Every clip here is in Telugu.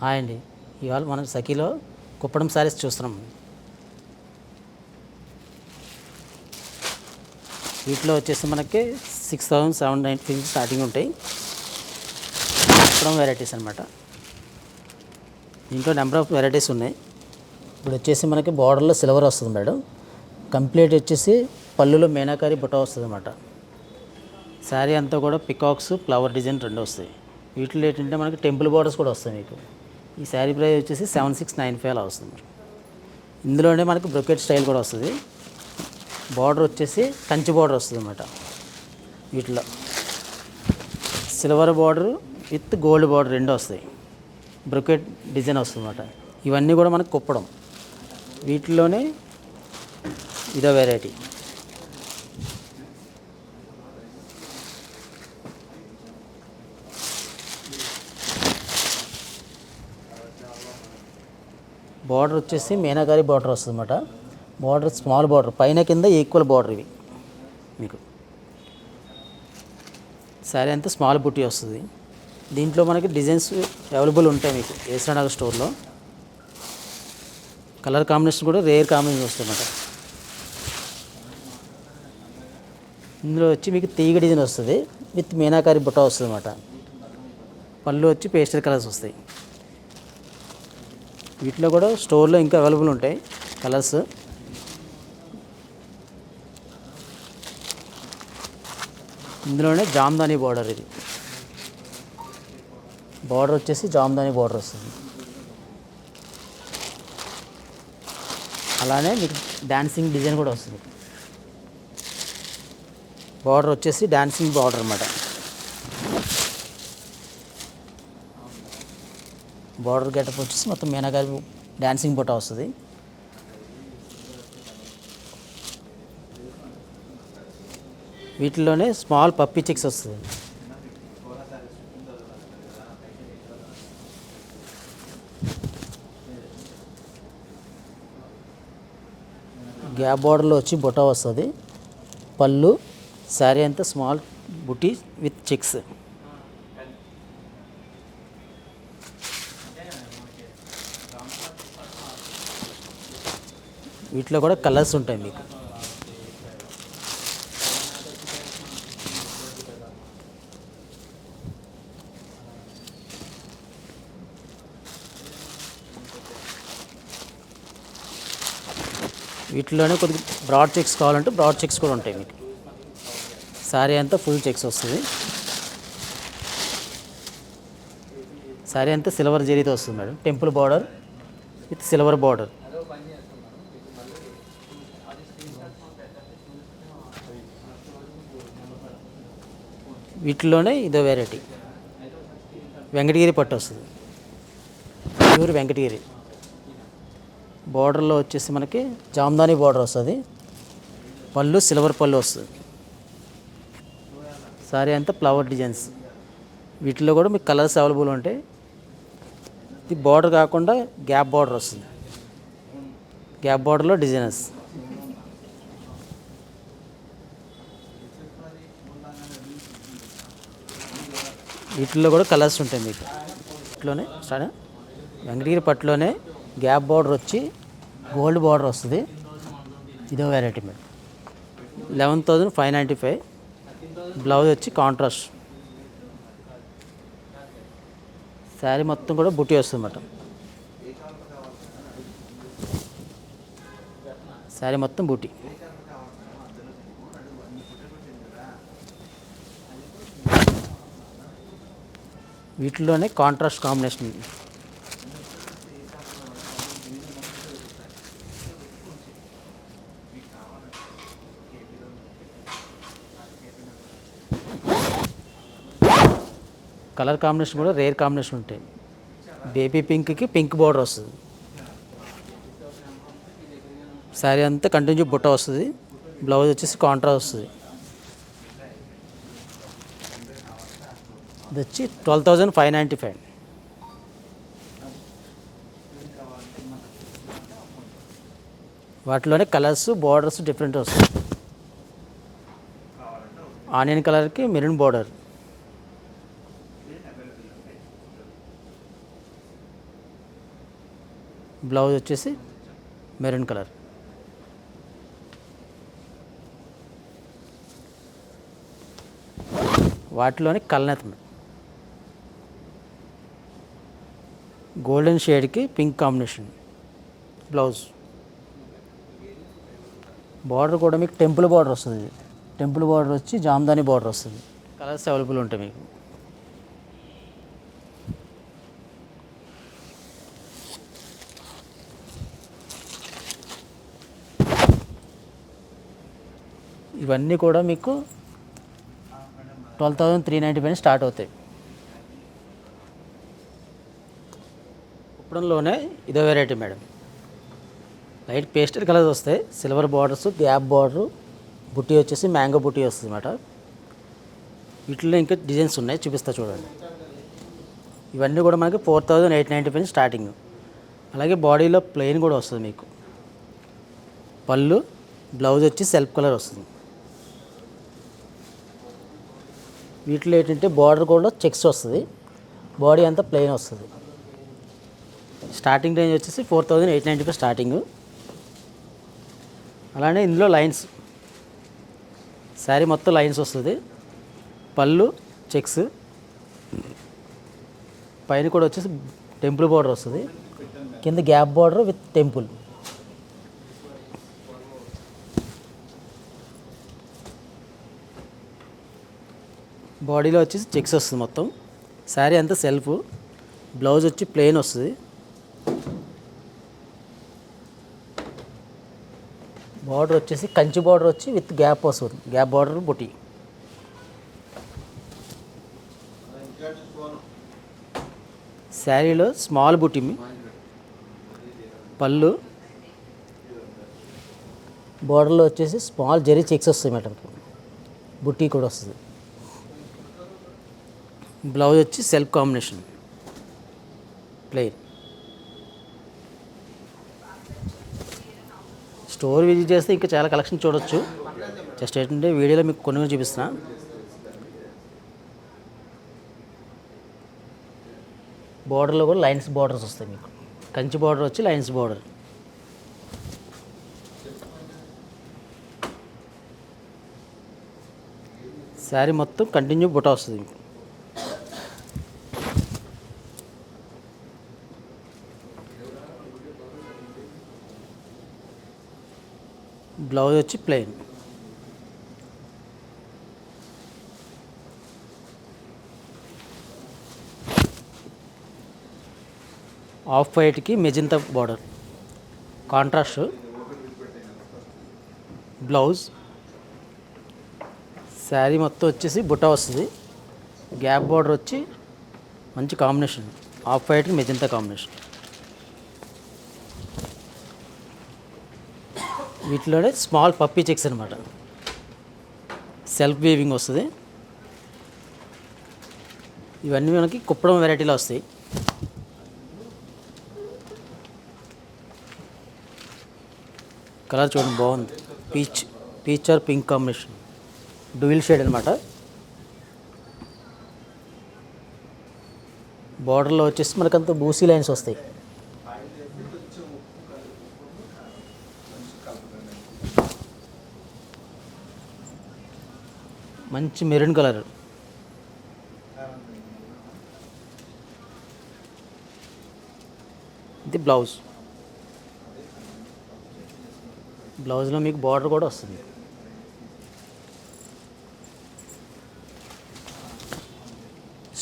హాయ్ అండి. ఇవాళ మనం సఖీలో కుప్పడం శారీస్ చూస్తున్నాం. వీటిలో వచ్చేసి మనకి six thousand seven ninety starting ఉంటాయి. కుప్పడం వెరైటీస్ అనమాట దీంట్లో నెంబర్ ఆఫ్ వెరైటీస్ ఉన్నాయి. ఇప్పుడు వచ్చేసి మనకి బార్డర్లో సిల్వర్ వస్తుంది మేడం. కంప్లీట్ వచ్చేసి పళ్ళులో మీనాకారి బుట్ట వస్తుంది అనమాట శారీ అంతా కూడా పికాక్స్ ఫ్లవర్ డిజైన్ రెండు వస్తాయి. వీటిలో ఏంటంటే మనకి టెంపుల్ బార్డర్స్ కూడా వస్తాయి మీకు. ఈ శారీ ప్రైస్ వచ్చేసి సెవెన్ సిక్స్ నైన్ ఫైవ్ అలా వస్తుంది ఇందులోనే మనకు బ్రొకెట్ స్టైల్ కూడా వస్తుంది. బార్డర్ వచ్చేసి కంచి బార్డర్ వస్తుంది అనమాట వీటిలో silver border with gold border రెండు వస్తాయి. బ్రొకెట్ డిజైన్ వస్తుంది అనమాట ఇవన్నీ కూడా మనకు కుప్పడం. వీటిలోనే ఇదో వెరైటీ బార్డర్ వచ్చేసి మీనాకారి బార్డర్ వస్తుంది అనమాట బార్డర్ స్మాల్ బార్డర్ పైన కింద ఈక్వల్ బార్డర్ ఇవి. మీకు శారీ అంతా స్మాల్ బుట్టి వస్తుంది. దీంట్లో మనకి డిజైన్స్ అవైలబుల్ ఉంటాయి మీకు ఏసనగర్ స్టోర్లో. కలర్ కాంబినేషన్ కూడా రేర్ కాంబినేషన్ వస్తుంది అన్నమాట ఇందులో వచ్చి మీకు తీగ డిజైన్ వస్తుంది విత్ మీనాకారి బుట్ట వస్తుంది అన్నమాట పళ్ళు వచ్చి పేస్టల్ కలర్స్ వస్తాయి. వీటిలో కూడా స్టోర్లో ఇంకా అవైలబుల్ ఉంటాయి కలర్స్. ఇందులోనే జామ్దాని బార్డర్ ఇది. బార్డర్ వచ్చేసి జామ్దాని బార్డర్ వస్తుంది. అలానే మీకు డాన్సింగ్ డిజైన్ కూడా వస్తుంది. బార్డర్ వచ్చేసి డాన్సింగ్ బార్డర్ అన్నమాట. బార్డర్ గెటప్ వచ్చేసి మొత్తం మీనాగారి డాన్సింగ్ బుట్ట వస్తుంది. వీటిలోనే స్మాల్ పప్పీ చిక్స్ వస్తుంది. గ్యాప్ బార్డర్లో వచ్చి బుట్ట వస్తుంది. పళ్ళు శారీ అంతా స్మాల్ బుటీ విత్ చిక్స్. వీటిలో కూడా కలర్స్ ఉంటాయి మీకు. వీటిలోనే కొద్దిగా బ్రాడ్ చెక్స్ కావాలంటే బ్రాడ్ చెక్స్ కూడా ఉంటాయి మీకు. శారీ అంతా ఫుల్ చెక్స్ వస్తుంది. శారీ అంతా సిల్వర్ జరీతో వస్తుంది madam. Temple border with silver border. వీటిలోనే ఇదో వెరైటీ వెంకటగిరి పట్టు వస్తుంది. ప్యూర్ వెంకటగిరి. బార్డర్లో వచ్చేసి మనకి జామ్దాని బార్డర్ వస్తుంది. పళ్ళు సిల్వర్ పళ్ళు వస్తుంది. సారీ అంతా ఫ్లవర్ డిజైన్స్. వీటిలో కూడా మీకు కలర్స్ అవైలబుల్ ఉంటాయి. ఇది బార్డర్ కాకుండా గ్యాప్ బార్డర్ వస్తుంది. గ్యాప్ బార్డర్లో డిజైనర్స్. వీటిల్లో కూడా కలర్స్ ఉంటాయి మీకు. ఇట్లోనే సరే? వెంకటగిరి పట్టులోనే గ్యాప్ బార్డర్ వచ్చి గోల్డ్ బార్డర్ వస్తుంది. ఇదో variety madam. Eleven thousand five ninety five blouse వచ్చి కాంట్రాస్ట్ శారీ మొత్తం కూడా బుట్టి వస్తుంది అన్నమాట శారీ మొత్తం బూటీ వీటిలోనే కాంట్రాస్ట్ కాంబినేషన్ కలర్ కాంబినేషన్ కూడా రేర్ కాంబినేషన్ ఉంటాయి. బేబీ పింక్కి పింక్ బార్డర్ వస్తుంది. శారీ అంతా కంటిన్యూ బుట్ట వస్తుంది. బ్లౌజ్ వచ్చేసి కాంట్రాస్ట్ వస్తుంది. ఇది వచ్చి twelve thousand five ninety five. వాటిలోనే కలర్స్ బార్డర్స్ డిఫరెంట్ వస్తాయి. ఆనియన్ కలర్కి మెరూన్ బార్డర్. బ్లౌజ్ వచ్చేసి మెరూన్ కలర్. వాటిలోని కల్నేత గోల్డెన్ షేడ్కి పింక్ కాంబినేషన్. బ్లౌజ్. బార్డర్ కూడా మీకు టెంపుల్ బార్డర్ వస్తుంది. టెంపుల్ బార్డర్ వచ్చి జామ్దాని బార్డర్ వస్తుంది. కలర్స్ అవైలబుల్ ఉంటాయి మీకు. ఇవన్నీ కూడా మీకు ట్వెల్వ్ థౌజండ్ త్రీ నైంటీ పైన స్టార్ట్ అవుతాయి. చెప్పడంలోనే ఇదో variety madam. Light pastel colours వస్తాయి. సిల్వర్ బార్డర్స్ గ్యాప్ బార్డరు బుట్టి వచ్చేసి మ్యాంగో బుట్టి వస్తుంది అన్నమాట. వీటిలో ఇంకా డిజైన్స్ ఉన్నాయి. చూపిస్తా చూడండి. ఇవన్నీ కూడా మనకి ఫోర్ థౌజండ్ ఎయిట్ నైంటీ పైన స్టార్టింగ్ అలాగే బాడీలో ప్లెయిన్ కూడా వస్తుంది మీకు. పళ్ళు బ్లౌజ్ వచ్చి సెల్ఫ్ కలర్ వస్తుంది. వీటిలో ఏంటంటే బార్డర్ కూడా చెక్స్ వస్తుంది. బాడీ అంతా ప్లెయిన్ వస్తుంది. స్టార్టింగ్ రేంజ్ వచ్చేసి four thousand eight ninety five starting. అలానే ఇందులో లైన్స్. శారీ మొత్తం లైన్స్ వస్తుంది. పళ్ళు చెక్స్. పైన కూడా వచ్చేసి టెంపుల్ బార్డర్ వస్తుంది. కింద గ్యాప్ బార్డర్ విత్ టెంపుల్. బాడీలో వచ్చేసి చెక్స్ వస్తుంది మొత్తం. శారీ అంతా సెల్ఫ్. బ్లౌజ్ వచ్చి ప్లెయిన్ వస్తుంది. బార్డర్ వచ్చేసి కంచి బార్డర్ వచ్చి విత్ గ్యాప్ వస్తుంది. గ్యాప్ బార్డర్ బుటీ. శారీలో స్మాల్ బుటీ పళ్ళు. బార్డర్లో వచ్చేసి స్మాల్ జరీ చెక్స్ వస్తాయి మేడం. బుట్టి కూడా వస్తుంది. బ్లౌజ్ వచ్చి self combination. Plain. Store visit చేస్తే ఇంకా చాలా కలెక్షన్ చూడొచ్చు. జస్ట్ ఏంటంటే వీడియోలో మీకు కొన్ని చూపిస్తున్నా. బార్డర్లో కూడా లైన్స్ బార్డర్స్ వస్తాయి మీకు. కంచి బార్డర్ వచ్చి లైన్స్ బార్డర్ శారీ మొత్తం కంటిన్యూ బుట్ట వస్తుంది మీకు. బ్లౌజ్ వచ్చి plain off వైట్కి magenta border contrast blouse sari మొత్తం వచ్చేసి బుట్ట వస్తుంది. గ్యాప్ బార్డర్ వచ్చి మంచి కాంబినేషన్ ఆఫ్ వైట్కి మెజింతా కాంబినేషన్ వీటిలోనే స్మాల్ పప్పీ చెక్స్ అనమాట సెల్ఫ్ వీవింగ్ వస్తుంది. ఇవన్నీ మనకి కుప్పడం వెరైటీలో వస్తాయి. కలర్ చూడండి బాగుంది. Peach peach or pink combination. Dual shade అనమాట బార్డర్లో వచ్చేసి మనకంత బూసీ లైన్స్ వస్తాయి. వచ్చి మెరూన్ కలర్. ఇది బ్లౌజ్. బ్లౌజ్లో మీకు బార్డర్ కూడా వస్తుంది.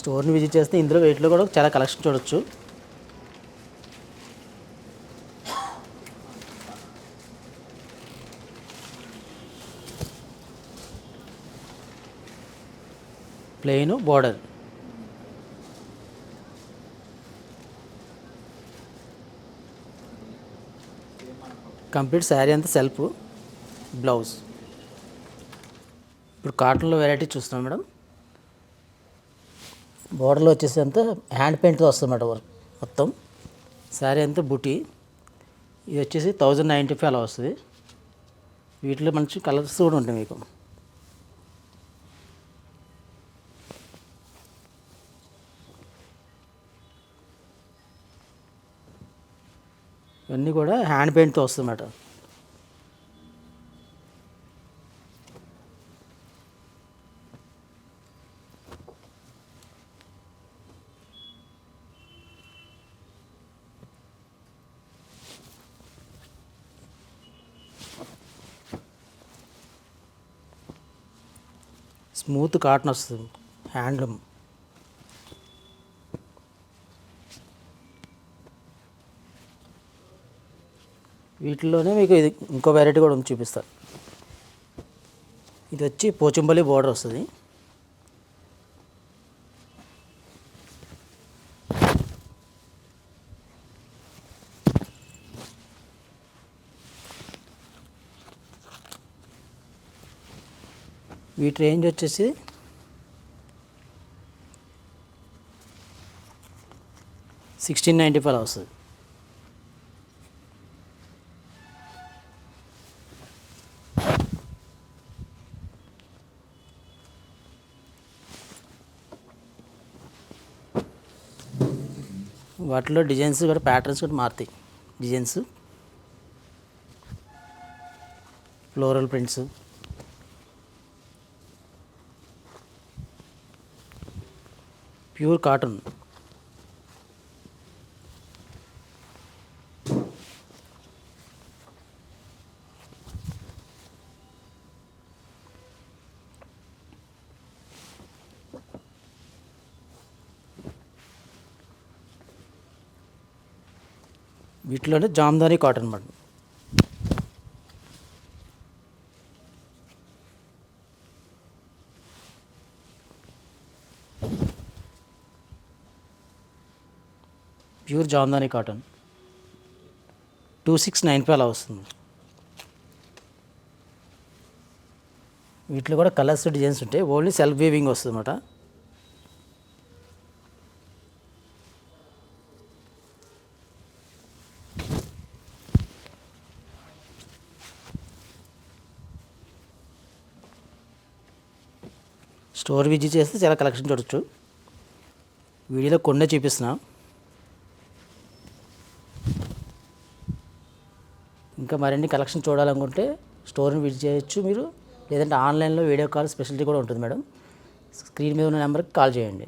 స్టోర్ని విజిట్ చేస్తే ఇందులో వెయిట్లో కూడా చాలా కలెక్షన్ చూడొచ్చు. Plain border. కంప్లీట్ శారీ అంతా సెల్ఫ్ బ్లౌజ్. ఇప్పుడు కాటన్లో వెరైటీ చూస్తున్నాం మేడం. బోర్డర్లో వచ్చేసి అంతా హ్యాండ్ పెయింట్తో వస్తుంది మేడం వర్క్ మొత్తం. శారీ అంతా బుటీ. ఇది వచ్చేసి థౌజండ్ నైంటీ ఫైవ్ అలా వస్తుంది. వీటిలో మంచి కలర్స్ కూడా ఉంటాయి మీకు. ఇవన్నీ కూడా హ్యాండ్ పెయింట్తో వస్తుందన్నమాట. స్మూత్ కాటన్ వస్తుంది హ్యాండ్లూమ్. వీటిలోనే మీకు ఇది ఇంకో వెరైటీ కూడా ఉంది చూపిస్తాను. ఇది వచ్చి పోచంపల్లి బోర్డర్ వస్తుంది. వీటి రేంజ్ వచ్చేసి సిక్స్టీన్ నైంటీ ఫైవ్ వస్తుంది. వాటిలో డిజైన్స్ కూడా ప్యాటర్న్స్ కూడా మారుతాయి. Designs floral prints pure cotton వీటిలోనే జామ్దాని కాటన్ అన్నమాట pure Jamdani cotton. Two six nine five అలా వస్తుంది. వీటిలో కూడా కలర్స్ డిజైన్స్ ఉంటాయి. ఓన్లీ సెల్ఫ్ వీవింగ్ వస్తుంది అన్నమాట స్టోర్ విజిట్ చేస్తే చాలా కలెక్షన్ చూడొచ్చు. వీడియోలో కొండ చూపిస్తున్నా. ఇంకా మరిన్ని కలెక్షన్ చూడాలనుకుంటే స్టోర్ని విజిట్ చేయొచ్చు మీరు. లేదంటే ఆన్లైన్లో వీడియో కాల్ స్పెషాలిటీ కూడా ఉంటుంది మేడం. స్క్రీన్ మీద ఉన్న నెంబర్కి కాల్ చేయండి.